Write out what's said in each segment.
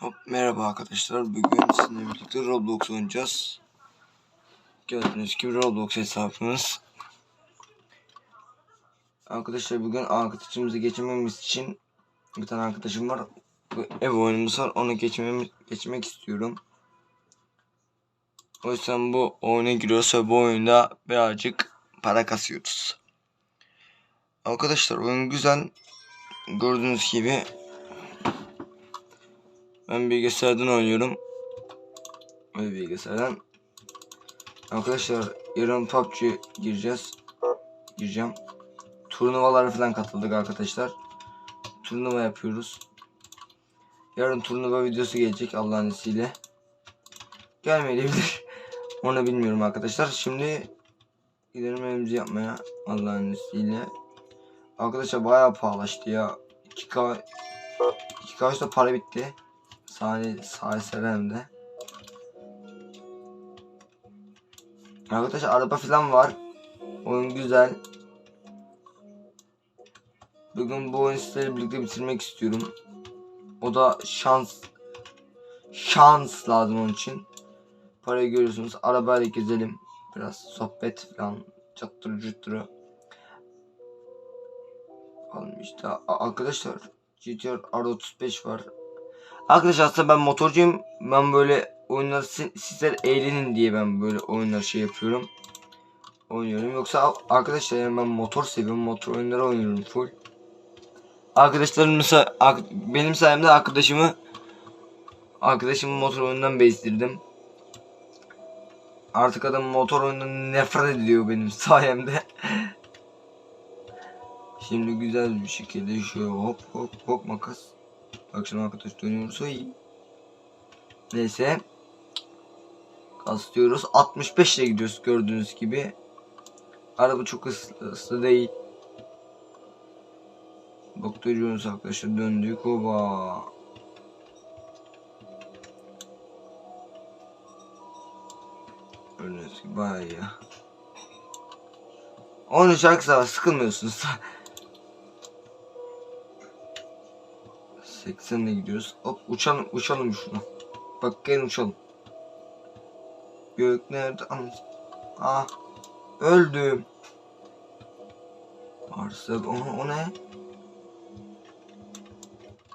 Hop, merhaba arkadaşlar. Bugün sizinle birlikte Roblox oynayacağız. Gördüğünüz gibi Roblox hesabımız. Arkadaşlar bugün arkadaşımızı geçirmemiz için bir tane arkadaşım var. Bu ev oyunumuz var. Onu geçmem geçmek istiyorum. O yüzden bu oyuna giriyoruz bu oyunda birazcık para kasıyoruz. Arkadaşlar oyun güzel. Gördüğünüz gibi ben bilgisayardan oynuyorum. Ve bilgisayardan. Arkadaşlar yarın PUBG gireceğiz. Gireceğim. Turnuvalara falan katıldık arkadaşlar. Turnuva yapıyoruz. Yarın turnuva videosu gelecek Allah'ın izniyle. Gelmeyebilir. Onu bilmiyorum arkadaşlar. Şimdi gidelim evimizi yapmaya Allah'ın izniyle. Arkadaşlar bayağı pahalaştı ya. 2K 2K da para bitti. Sahne sahne severemde. Arkadaşlar araba falan var. Oyun güzel. Bugün bu oyunu sizlerle birlikte bitirmek istiyorum. O da şans. Şans lazım onun için. Parayı görüyorsunuz. Arabayla gezelim. Biraz sohbet falan. Çattırı cüttürü. Bakalım işte. Arkadaşlar GTR R35 var. Arkadaşlar aslında ben motorcuyum. Ben böyle oyunlar si- sizler eğlenin diye ben böyle oyunlar şey yapıyorum. Oynuyorum. Yoksa arkadaşlar yani ben motor seviyorum. Motor oyunları oynuyorum full. Arkadaşlarım benim sayemde arkadaşımı arkadaşımı motor oyundan bezdirdim. Artık adam motor oyundan nefret ediyor benim sayemde. Şimdi güzel bir şekilde şöyle hop hop hop makas. Akşam arkadaş dönüyoruz. Ay. Neyse. Kaslıyoruz. 65 ile gidiyoruz gördüğünüz gibi. Araba çok hızlı, hızlı değil. Bak dönüyoruz arkadaşlar döndük. Oba. Gördüğünüz gibi bayağı iyi ya. Onun şarkısı var sıkılmıyorsunuz. 80 ile gidiyoruz. Hop uçalım uçalım şunu. Bak gel uçalım. Gök nerede? Ah öldüm. Arsa o, o ne?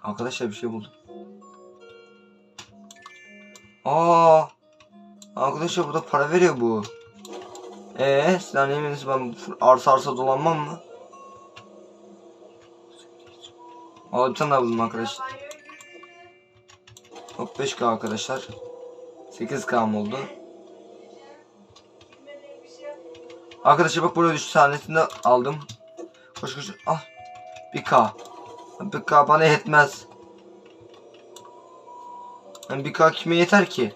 Arkadaşlar bir şey buldum. Aa! Arkadaşlar burada para veriyor bu. Eee sizden eminiz ben arsa arsa dolanmam mı? Aa bir tane daha buldum arkadaşlar. Hop 5k arkadaşlar. 8k oldu? Arkadaşlar bak buraya düştü tanesini de aldım. Koş koş. Ah. 1k. 1k bana yetmez. Yani 1k kime yeter ki?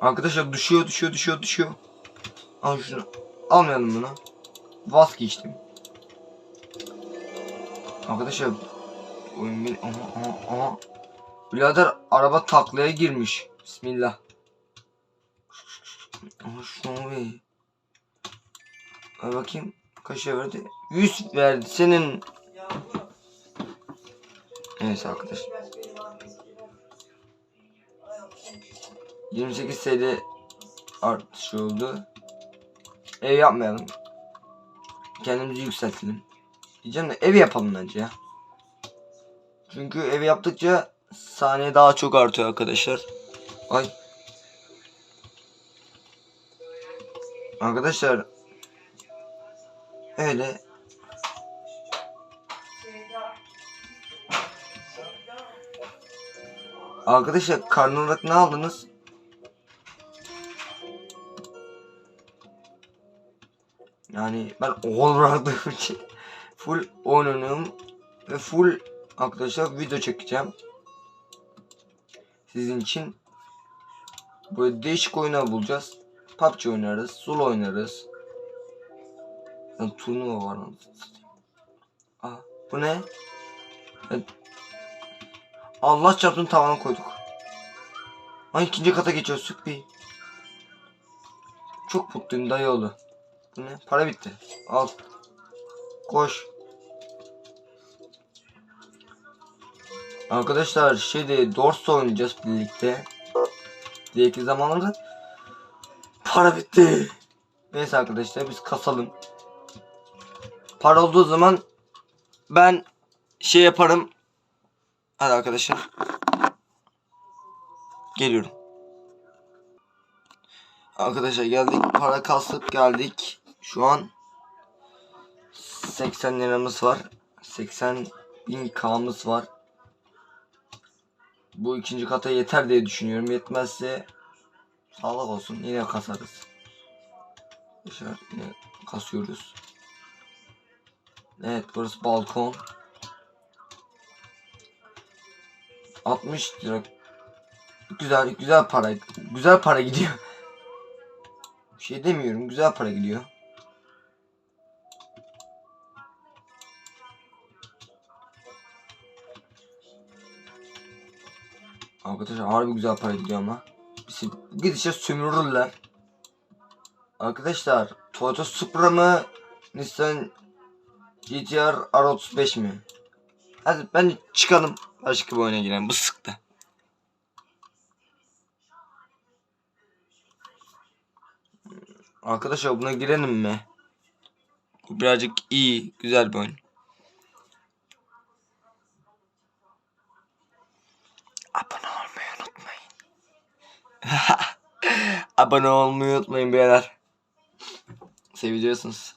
Arkadaşlar düşüyor düşüyor düşüyor düşüyor. Al şunu. Almayalım bunu. Vazgeçtim. Arkadaşlar oyun bir aha aha aha. Birader araba taklaya girmiş. Bismillah. Aha şunu bir. Ver bakayım. Kaç lira verdi? 100 verdi senin. Neyse arkadaşlar. 28 TL artış oldu. Ev yapmayalım. Kendimizi yükseltelim. Diyeceğim de ev yapalım bence ya. Çünkü ev yaptıkça saniye daha çok artıyor arkadaşlar. Ay. Arkadaşlar öyle Arkadaşlar karnı olarak ne aldınız? Yani ben oğul bıraktığım için full oynuyorum ve full arkadaşlar video çekeceğim. Sizin için böyle değişik oyunlar bulacağız. PUBG oynarız, solo oynarız. Yani turnuva var satayım. Aa, bu ne? Evet. Allah çarpsın tavana koyduk. Ay ikinci kata geçiyoruz süper. Çok mutluyum dayıoğlu. Bu ne? Para bitti. Al. Koş. Arkadaşlar şeyde Dorsa oynayacağız birlikte. Diğerki zamanlarda para bitti. Neyse arkadaşlar biz kasalım. Para olduğu zaman ben şey yaparım. Hadi arkadaşlar. Geliyorum. Arkadaşlar geldik. Para kasıp geldik. Şu an 80 liramız var. 80 bin K'mız var. Bu ikinci kata yeter diye düşünüyorum. Yetmezse sağlık olsun. Yine kasarız. Dışarı yine kasıyoruz. Evet burası balkon. 60 lira. Güzel güzel para. Güzel para gidiyor. Bir şey demiyorum. Güzel para gidiyor. Arkadaşlar harbi güzel para gidiyor ama. Bizi gidişe sömürürler. Arkadaşlar Toyota Supra mı? Nissan GTR R35 mi? Hadi ben çıkalım. Başka bir oyuna girelim. Bu sıktı. Arkadaşlar buna girelim mi? Bu birazcık iyi, güzel bir oyun. Abone olmayı unutmayın. Abone olmayı unutmayın beyler. Seviyorsunuz.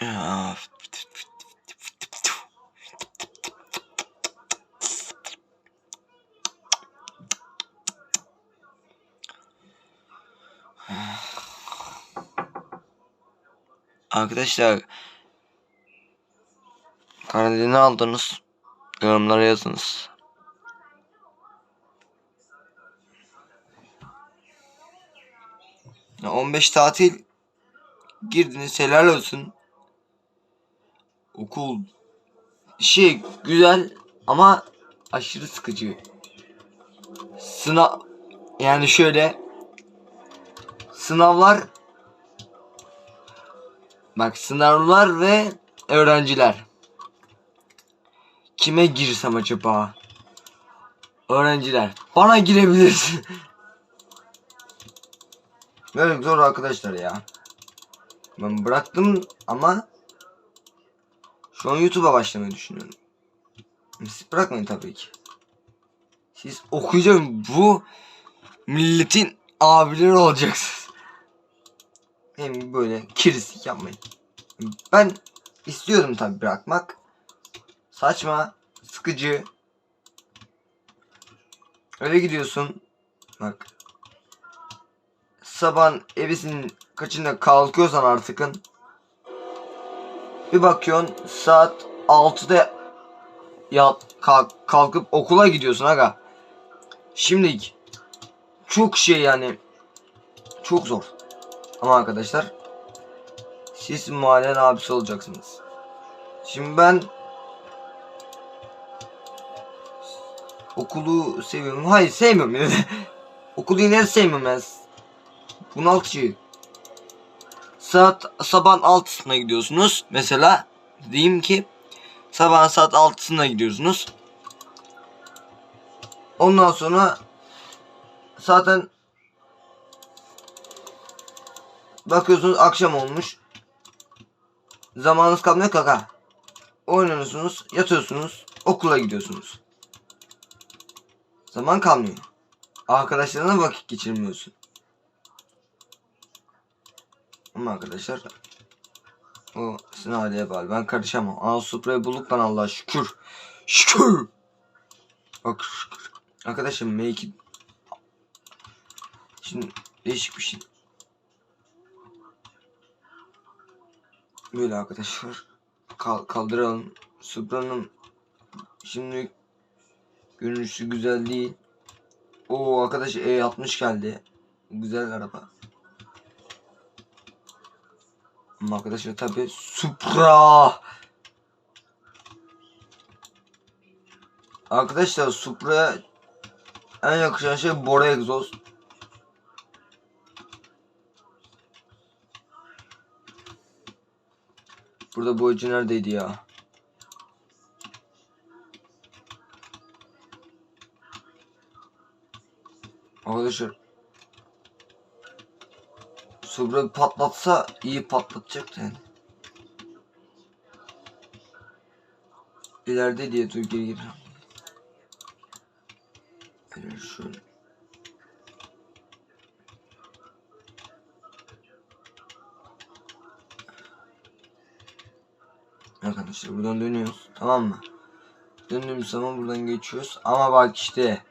Ya. Arkadaşlar Karantina aldınız. Yorumlara yazınız. Ya 15 tatil girdiniz helal olsun. Okul şey güzel ama aşırı sıkıcı. Sınav yani şöyle sınavlar bak sınavlar ve öğrenciler. Kime girsem acaba? Öğrenciler. Bana girebilirsin. Böyle zor arkadaşlar ya. Ben bıraktım ama şu an YouTube'a başlamayı düşünüyorum. Siz bırakmayın tabii ki. Siz okuyacak bu milletin abileri olacaksınız. Hem böyle kirislik yapmayın. Ben istiyordum tabii bırakmak. Saçma, sıkıcı. Öyle gidiyorsun. Bak. Sabah evisin kaçında kalkıyorsan artıkın. Bir bakıyorsun saat 6'da ya kalk, kalkıp okula gidiyorsun aga. Şimdi çok şey yani çok zor. Ama arkadaşlar siz mahallenin abisi olacaksınız. Şimdi ben okulu seviyorum. Hayır sevmiyorum de. okulu yine sevmiyorum ben. Bunaltıcı. Saat sabah altısına gidiyorsunuz. Mesela diyeyim ki sabah saat altısına gidiyorsunuz. Ondan sonra zaten bakıyorsunuz akşam olmuş. Zamanınız kalmıyor kaka. Oynuyorsunuz, yatıyorsunuz, okula gidiyorsunuz. Zaman kalmıyor. Arkadaşlarına vakit geçirmiyorsun. Ama arkadaşlar o sizin aileye bağlı. Ben karışamam. Aa Supra'yı bulduk lan Allah'a şükür. Şükür. Bak şükür. Arkadaşım make it. Şimdi değişik bir şey. Böyle arkadaşlar. Kal kaldıralım. Supra'nın şimdi görünüşü güzel değil. O arkadaş E60 geldi. Güzel araba. Ama arkadaşlar tabi Supra. Arkadaşlar Supra En yakışan şey Bora egzoz. Burada boyacı neredeydi ya? Arkadaşlar Subra bir patlatsa iyi patlatacak yani. İleride diye dur geri. Böyle şöyle. Arkadaşlar buradan dönüyoruz. Tamam mı? Döndüğümüz zaman buradan geçiyoruz. Ama bak işte.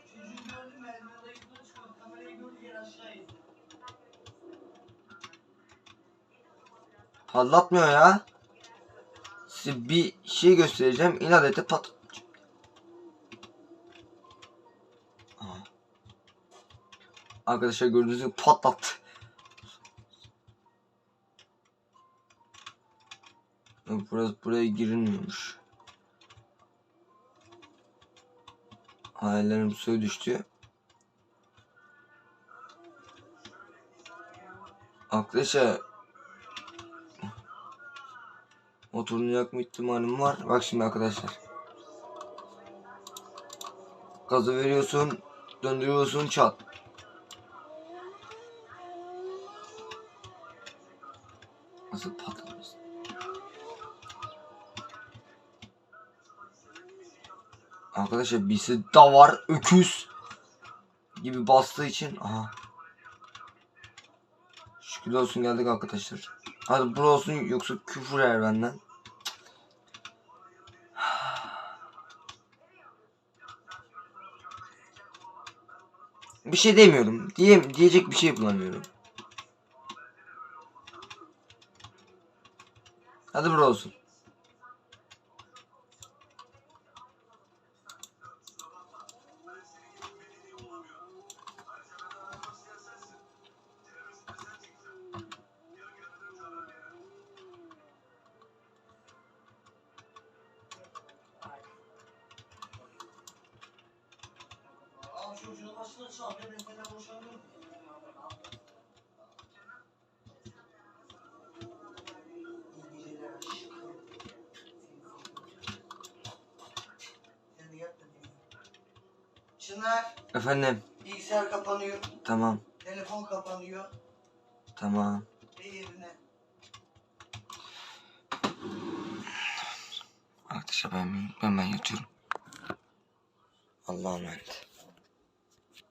Patlatmıyor ya. Size bir şey göstereceğim. İnat ete pat. Arkadaşlar gördüğünüz gibi patlattı. Burası buraya girilmiyormuş. Hayallerim suya düştü. Arkadaşlar Motorunu yakma ihtimalim var. Bak şimdi arkadaşlar. Gazı veriyorsun, döndürüyorsun, çat. Nasıl patlamış? Arkadaşlar birisi da var öküz gibi bastığı için aha. Şükür olsun geldik arkadaşlar. Hadi bro olsun yoksa küfür yer benden. Bir şey demiyorum. Diye, diyecek bir şey bulamıyorum. Hadi bro olsun. Çocuğun başına çal. Ben da dinle. Çınar, Efendim. bilgisayar kapanıyor. Tamam. Telefon kapanıyor. Tamam. Ve yerine. Arkadaşlar ben, ben, ben yatıyorum. Allah'a emanet.